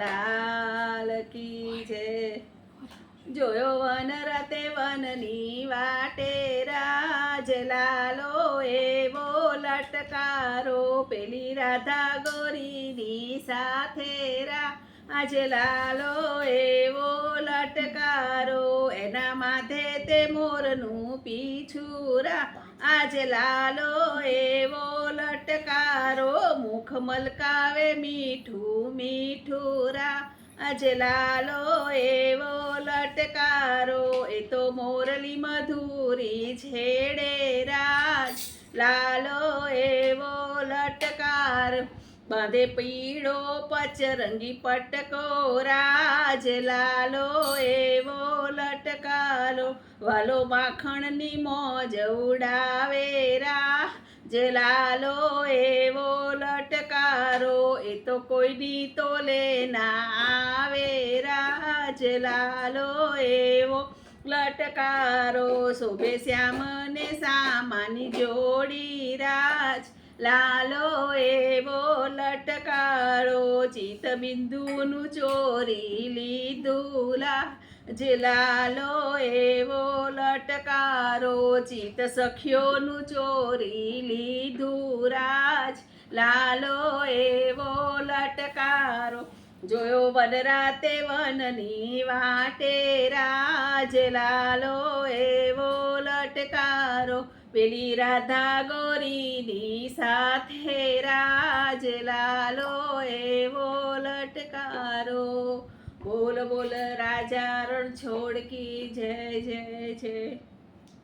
લાલ કી છે. જોયો વન રતે વનની વાટે રાજ લાલો એવો લટકારો. પેલી રાધા ગોરીની સાથે રા આજે લાલો એવો લટકારો. એના માથે તે મોરનું પીછુરા આજે લાલો એવો લટકારો મુખ મલકાવે મીઠું મીઠું રા. આજે લાલો એવો લટકારો, એ તો મોરલી મધુરી છેડે રાજ. લાલો એવો લટકાર, બાંધે પીળો પચરંગી પટકો રાજ. લાલો એવો લટકારો, વાલો માખણની મોજ ઉડાવે રા. જે લાલો એવો લટકારો, એ તો કોઈની તોલે ના આવે. રાજ લાલો એવો લટકારો, શોભે શ્યામ ને સામાની જોડી. રાજ લાલો એવો લટકારો ચિત બિંદુનું ચોરી લીધું લા જે લાલો એવો લટકારો ચિત સખ્યોનું ચોરી લીધું રાજ. લાલો એવો લટકારો જોયો વન રાતે વનની વાટે રાજ. લાલો એવો લટકારો પેલી રાધા ગોરીની સાથે રાજ. લાલો એવો લટકારો બોલ બોલ રાજા રણ છોડ કી જય જય જય